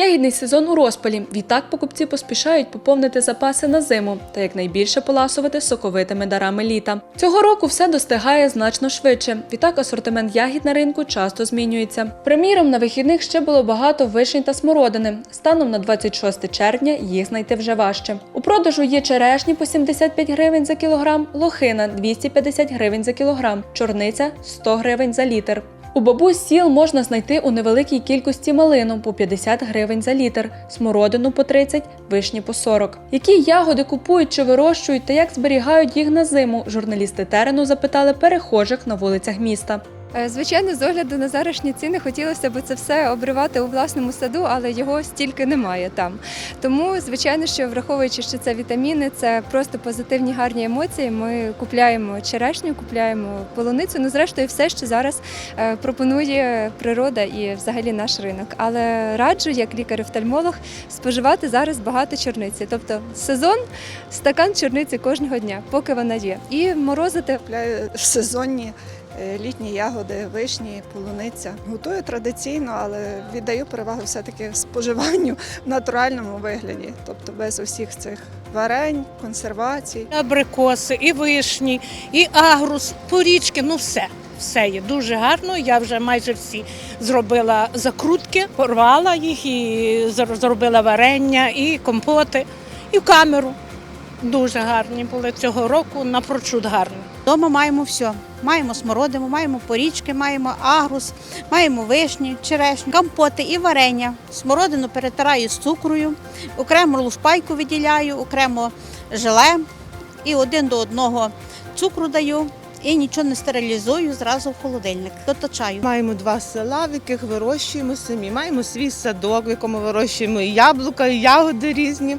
Ягідний сезон у розпалі. Відтак покупці поспішають поповнити запаси на зиму та якнайбільше поласувати соковитими дарами літа. Цього року все достигає значно швидше. Відтак асортимент ягід на ринку часто змінюється. Приміром, на вихідних ще було багато вишень та смородини. Станом на 26 червня їх знайти вже важче. У продажу є черешні по 75 гривень за кілограм, лохина 250 гривень за кілограм, чорниця 100 гривень за літр. У бабу сіл можна знайти у невеликій кількості малину по 50 гривень за літр, смородину по 30, вишні по 40. Які ягоди купують чи вирощують та як зберігають їх на зиму, журналісти терену запитали перехожих на вулицях міста. Е, Звичайно, з огляду на зарашні ціни хотілося б це все обривати у власному саду, але його стільки немає там. Тому, звичайно, що враховуючи, що це вітаміни, це просто позитивні гарні емоції. Ми купляємо черешню, купляємо полуницю. Ну, зрештою, все, що зараз е, пропонує природа і взагалі наш ринок. Але раджу, як лікар-офтальмолог, споживати зараз багато чорниці. Тобто сезон стакан чорниці кожного дня, поки вона є. І морозити сезонні літні ягоди, вишні, полуниця. Готую традиційно, але віддаю перевагу все-таки споживанню в натуральному вигляді, тобто без усіх цих варень, консервацій. абрикоси, і вишні, і агрус, порічки, ну все. Все є дуже гарно. Я вже майже всі зробила закрутки, порвала їх і зробила варення, і компоти, і в камеру. Дуже гарні були цього року, напрочуд гарні. Дома маємо все. Маємо смородину, маємо порічки, маємо агрус, маємо вишні, черешню, компоти і варення. Смородину перетираю з цукрою, окремо лушпайку виділяю, окремо желе і один до одного цукру даю. І нічого не стерилізую зразу в холодильник. Доточаю. Маємо два села, в яких вирощуємо самі. Маємо свій садок, в якому вирощуємо і яблука, і ягоди різні.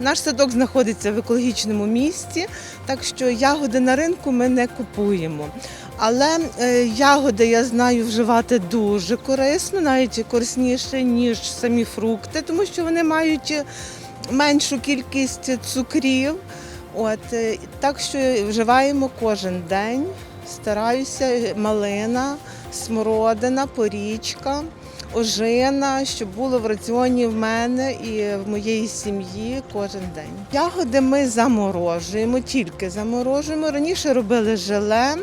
Наш садок знаходиться в екологічному місці, так що ягоди на ринку ми не купуємо. Але е, ягоди я знаю вживати дуже корисно, навіть корисніше, ніж самі фрукти, тому що вони мають е, меншу кількість цукрів. От, е, так що вживаємо кожен день. Стараюся малина, смородина, порічка, ожина, щоб було в раціоні в мене і в моєї сім'ї кожен день. Ягоди ми заморожуємо, тільки заморожуємо. Раніше робили желе,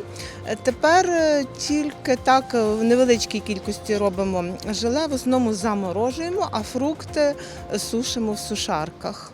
е, тепер е, тільки так е, в невеличкій кількості робимо желе, в основному заморожуємо, а фрукти сушимо в сушарках.